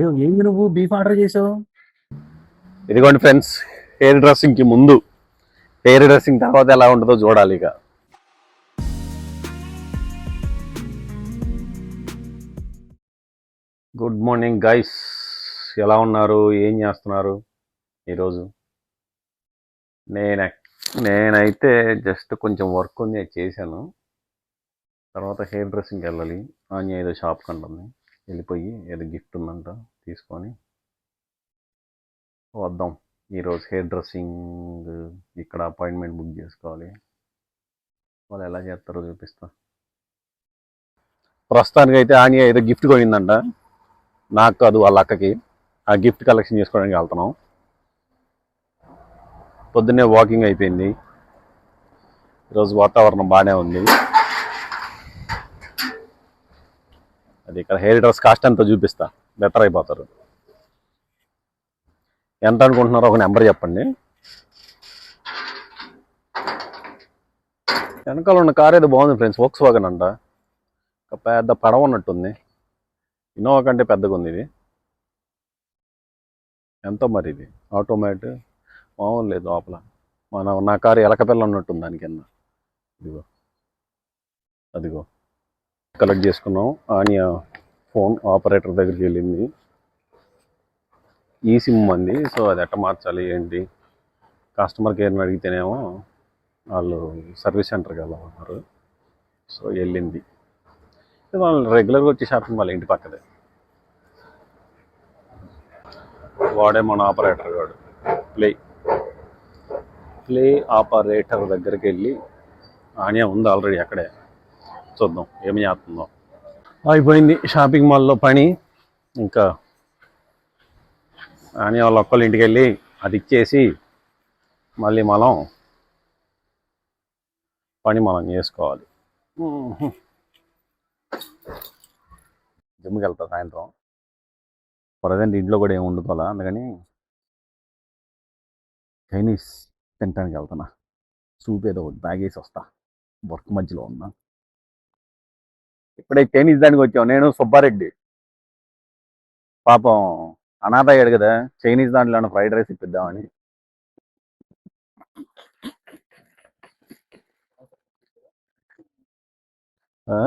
ఏంది నువ్వు? Beef order చేసావు? ఇదిగోండి ఫ్రెండ్స్ హెయిర్ డ్రెస్సింగ్కి ముందు హెయిర్ డ్రెస్సింగ్ తర్వాత ఎలా ఉంటుందో చూడాలి ఇక. గుడ్ మార్నింగ్ గైస్ ఎలా ఉన్నారు? ఏం చేస్తున్నారు? ఈరోజు? నేను నేనైతే జస్ట్ కొంచెం వర్క్ ఉంది అది చేశాను. తర్వాత హెయిర్ డ్రెస్సింగ్కి వెళ్ళాలి. ఆన్య ఏదో షాప్ కంటుంది వెళ్ళిపోయి ఏదో గిఫ్ట్ ఉందంట తీసుకొని వద్దాం. ఈరోజు హెయిర్ డ్రెస్సింగ్ ఇక్కడ అపాయింట్మెంట్ బుక్ చేసుకోవాలి. వాళ్ళు ఎలా చేస్తారో చూపిస్తా. ప్రస్తుతానికి అయితే ఆనియా ఏదో గిఫ్ట్ కొనిందంట. నాకు కాదు వాళ్ళ అక్కకి. ఆ గిఫ్ట్ కలెక్షన్ చేసుకోవడానికి వెళ్తున్నాం. పొద్దున్నే వాకింగ్ అయిపోయింది. ఈరోజు వాతావరణం బాగానే ఉంది. అది ఇక్కడ హెయిర్ డ్రెస్ కాస్ట్ అంతా చూపిస్తా. బెటర్ అయిపోతారు. ఎంత అనుకుంటున్నారో ఒక నెంబర్ చెప్పండి. వెనకాల ఉన్న కార్ ఏదో బాగుంది ఫ్రెండ్స్ వోక్స్ వాగన్ అంట. ఒక పెద్ద పడవ ఉన్నట్టుంది. ఇన్నోవా కంటే పెద్దగా ఉంది ఇది. ఎంతో మరి ఇది. ఆటోమేట్ మామూలు లేదు లోపల. మన నా కారు ఎలకపిల్ల ఉన్నట్టుంది దాని కింద. ఇదిగో. అదిగో. కలెక్ట్ చేసుకున్నాం. ఆనియా ఫోన్ ఆపరేటర్ దగ్గరికి వెళ్ళింది. ఈ సిమ్ అంది. సో అది ఎట్ట మార్చాలి ఏంటి? కస్టమర్ కేర్ని అడిగితేనేమో వాళ్ళు సర్వీస్ సెంటర్కి వెళ్ళమన్నారు సో వెళ్ళింది. వాళ్ళు రెగ్యులర్గా వచ్చే షాపింగ్ వాళ్ళ ఇంటి పక్కదే. వాడే మన ఆపరేటర్ వాడు ప్లే ప్లే ఆపరేటర్ దగ్గరికి వెళ్ళి ఆనియా ఉంది ఆల్రెడీ అక్కడే. చూద్దాం ఏమి చేస్తుందో. అయిపోయింది షాపింగ్ మాల్లో పని. ఇంకా అని వాళ్ళ ఒక్కళ్ళ ఇంటికి వెళ్ళి అది ఇచ్చేసి మళ్ళీ మనం పని మనం చేసుకోవాలి. జిమ్కి వెళ్తా సాయంత్రం. ప్రజెంట్ ఇంట్లో కూడా ఏమి వండుకోవాలా? అందుకని చైనీస్ తినడానికి వెళ్తున్నా. సూప్ ఏదో ఒకటి బ్యాగ్ వేసి వస్తా. వర్క్ మధ్యలో ఉన్నా. ఇప్పుడే చైనీస్ దానికి వచ్చాం నేను సుబ్బారెడ్డి పాపం అనాథ అయ్యాడు కదా చైనీస్ దాంట్లో ఫ్రైడ్ రైస్ ఇప్పిద్దామని ఆ?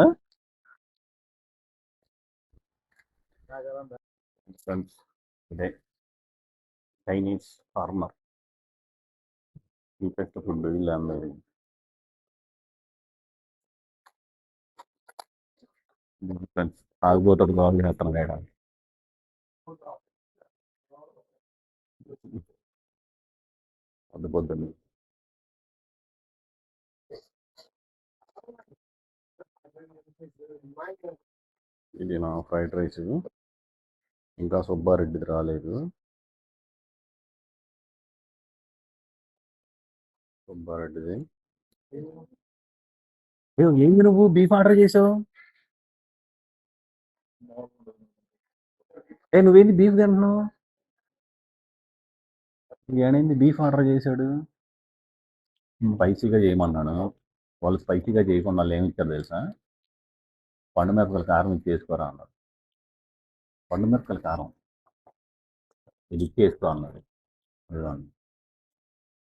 Friends, ఇదే చైనీస్ ఫార్మర్ ఇంపెక్ట్ ఫుడ్ ఇలా అందరి ఫ్రెండ్స్ ఆగిపోతుంది కావాలి చేస్తాను మేడం పొద్దు పొద్దున్న ఇది నా ఫ్రైడ్ రైస్. ఇంకా సుబ్బారెడ్డిది రాలేదు. సుబ్బారెడ్డిది. ఏం- ఏంది నువ్వు? బీఫ్ ఆర్డర్ చేసావు? ఏ నువ్వేంది బీఫ్ తింటున్నావు? ఏమైంది బీఫ్ ఆర్డర్ చేశాడు. స్పైసీగా చేయమన్నాను వాళ్ళు స్పైసీగా చేయకుండా వాళ్ళు ఏమి ఇచ్చారు తెలుసా? పండు మిరపకాయల కారం ఇచ్చి చేసుకోరా అన్నారు పండు మిరపకాయల కారం. ఇది ఇచ్చి వేసుకో అన్నారు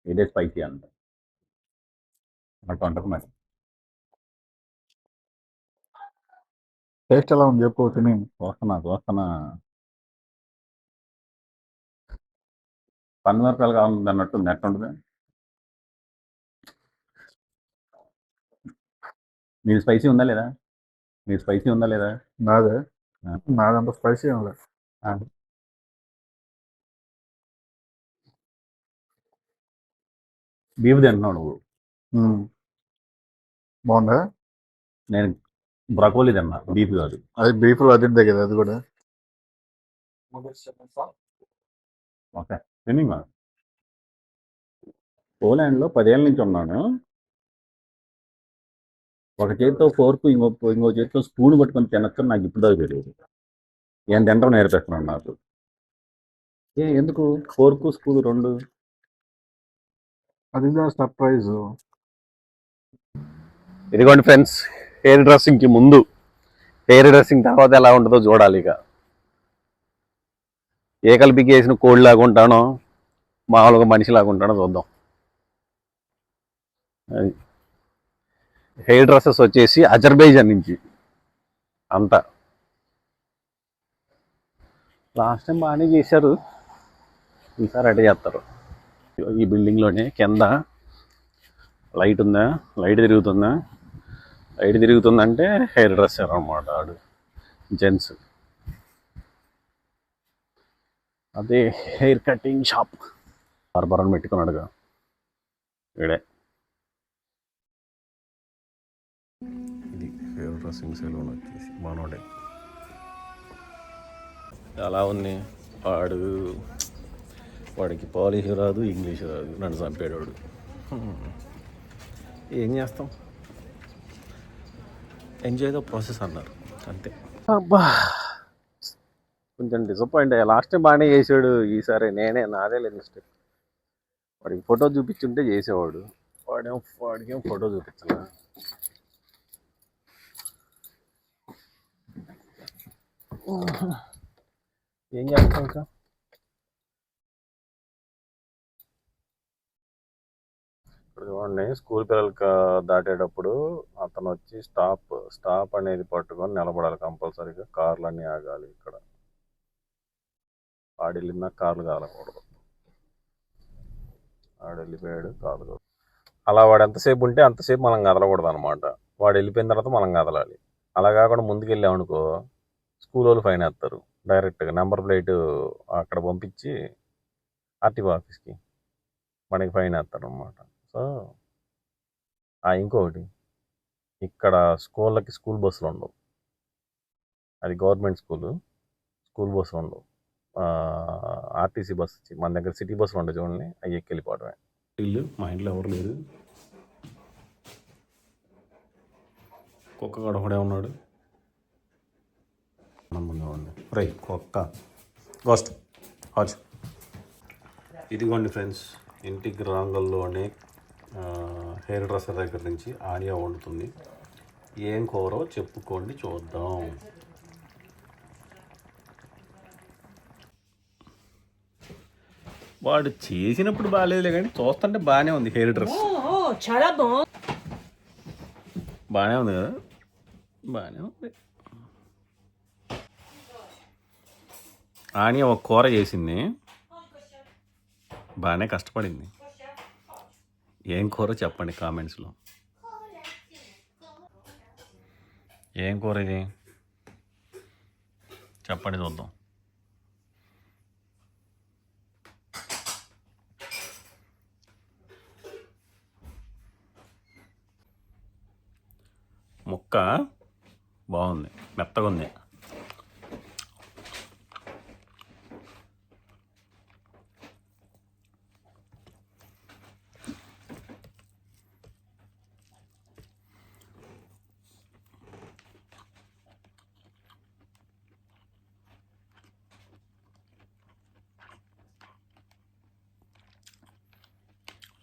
ఇదే స్పైసీ అన్నాడు అటు వంటకు మరి టేస్ట్ ఎలా ఉంది చెప్పు తిని. చూస్తున్నా చూస్తున్నా పండు మిరపకాయలు కావాలి అన్నట్టు నెట్ ఉంటుంది. మీరు స్పైసీ ఉందా లేదా? మీరు స్పైసీ ఉందా లేదా? నాదే. నాదంత స్పైసీ లేదు. బీఫ్ తింటున్నావు నువ్వు. బాగుందా? నేను బ్రకోలీ తిన్నా బీఫ్ కాదు. అది బీఫ్ అదిందే కదా అది కూడా. ఓకే తినింగా? పోలాండ్లో పదేళ్ళ నుంచి ఉన్నాను. ఒక చేతితో ఫోర్క్ ఇంకో ఇంకో చేతితో స్పూన్ పట్టుకొని తినచ్చు నాకు ఇప్పుడు దాకా తెలియదు. ఏం తింటాం నేర్పిస్తున్నాను నాకు. ఏ ఎందుకు? ఫోర్కు స్పూన్ రెండు. అది సర్ప్రైజ్. ఇదిగోండి ఫ్రెండ్స్ హెయిర్ డ్రెస్సింగ్కి ముందు హెయిర్ డ్రెస్సింగ్ తర్వాత ఎలా ఉంటుందో చూడాలి ఇక. ఏ కలిపికి వేసిన కోడి ఉంటానో మామూలుగా మనిషిలాగా ఉంటానో చూద్దాం. అది. హెయిర్ డ్రెస్సెస్ వచ్చేసి అజర్బైజాన్ నుంచి అంతా. లాస్ట్ టైం బాగానే చేశారు ఈసారి అటే చేస్తారు. ఈ బిల్డింగ్లోనే కింద లైట్ ఉందా? లైట్ తిరుగుతుందా? లైట్ తిరుగుతుందంటే హెయిర్ డ్రెస్సర్ అనమాట ఆడు జెంట్స్. అదే హెయిర్ కటింగ్ షాప్. బార్బర్ అని పెట్టుకున్నాడుగా. వీడే ఇది హెయిర్ డ్రెస్సింగ్ సెలూన్ వచ్చేసి మనోడే. ఎలా ఉంది. వాడు వాడికి పాలిష్ రాదు ఇంగ్లీష్ రాదు నన్ను చంపాడు వాడు ఏం చేస్తాం? ఎంజాయ్ ద ప్రాసెస్ అన్నారు. అంతే. అబ్బా. కొంచెం డిసప్పాయింట్ అయ్యా. లాస్ట్ టైం బాగానే చేసాడు ఈసారి. నేనే నాదే లేదు మిస్టేక్ వాడికి ఫోటో చూపించుంటే చేసేవాడు. వాడేం వాడికేం ఫోటో చూపించాల. ఏం చేస్తాం ఇంకా ఇప్పుడు స్కూల్ పిల్లలకి దాటేటప్పుడు అతను వచ్చి స్టాప్ స్టాప్ అనేది పట్టుకొని నిలబడాలి కంపల్సరీగా. కార్లు అన్నీ ఆగాలి ఇక్కడ. ఆడు వెళ్ళినా కార్లు కాలకూడదు. ఆడు వెళ్ళిపోయాడు కాదు అలా వాడు ఎంతసేపు ఉంటే అంతసేపు మనం కదలకూడదు అనమాట వాడు వెళ్ళిపోయిన తర్వాత మనం కదలాలి. అలా కాకుండా ముందుకు వెళ్ళామనుకో స్కూల్ వాళ్ళు ఫైన్ వేస్తారు. డైరెక్ట్గా నెంబర్ ప్లేట్ అక్కడ పంపించి ఆర్టీఓ ఆఫీస్కి మనకి ఫైన్ వేస్తారు అనమాట సో ఇంకొకటి. ఇక్కడ స్కూళ్ళకి స్కూల్ బస్సులు ఉండవు. అది గవర్నమెంట్ స్కూలు. స్కూల్ బస్సులు ఉండవు. ఆర్టీసీ బస్ వచ్చి మన దగ్గర సిటీ బస్సులు ఉండవు చూడండి. అవి ఎక్కి వెళ్ళిపోవడమే ఇల్లు మా ఇంట్లో ఎవరు లేరు. కుక్క కూడా ఒకడే ఉన్నాడు రై కుక్క. గోస్ట్ ఇదిగోండి ఫ్రెండ్స్ ఇంటికి రాంగల్లోనే హెయిర్ డ్రెస్సర్ దగ్గర నుంచి ఆనియా వండుతుంది. ఏం కూరో చెప్పుకోండి చూద్దాం. వాడు చేసినప్పుడు బాగాలేదులే కానీ చూస్తుంటే బాగానే ఉంది హెయిర్ డ్రెస్. చాలా బాగుంది. బాగానే ఉంది కదా? బాగానే ఉంది. ఆనియా ఒక కూర చేసింది. బాగానే కష్టపడింది. ఏం కూర చెప్పండి కామెంట్స్లో? ఏం కూర ఇది? చెప్పండి చూద్దాం. ముక్క బాగుంది మెత్తగా ఉంది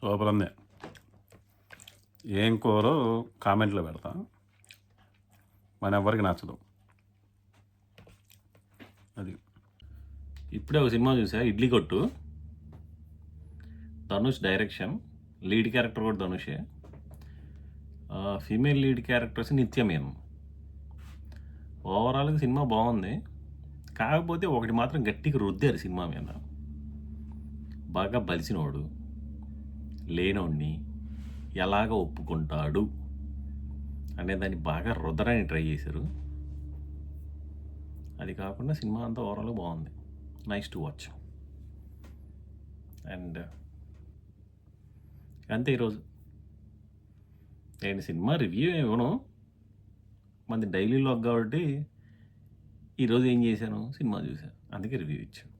సూపర్ ఉంది. ఏం కూరో కామెంట్లో పెడతా. మన ఎవరికి నచ్చదు. అది. ఇప్పుడే ఒక సినిమా చూసా ఇడ్లీ కొట్టు. ధనుష్ డైరెక్షన్. లీడ్ క్యారెక్టర్ కూడా ధనుషే. ఫీమేల్ లీడ్ క్యారెక్టర్స్ నిత్యమేనం ఓవరాల్గా సినిమా బాగుంది. కాకపోతే ఒకటి మాత్రం గట్టిగా రుద్దారు సినిమా మీద. బాగా బలిసినోడు. లేనోడిని ఎలాగ ఒప్పుకుంటాడు అనే దాన్ని బాగా రుద్దడానికి ట్రై చేశారు. అది కాకుండా సినిమా అంతా ఓవరాల్ బాగుంది. నైస్ టు వాచ్ అండ్ అంతే ఈరోజు. నేను సినిమా రివ్యూ ఇవ్వను మంది డైలీ లాగ్ కాబట్టి ఈరోజు ఏం చేశాను? సినిమా చూశాను. అందుకే రివ్యూ ఇచ్చాను.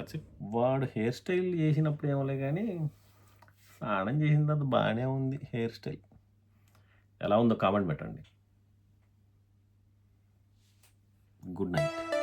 దట్స్ ఇట్ వాడు హెయిర్ స్టైల్ చేసినప్పుడు ఏమలే కానీ స్నానం చేసిన తర్వాత బాగానే ఉంది హెయిర్ స్టైల్. ఎలా ఉందో కామెంట్ పెట్టండి. Good night.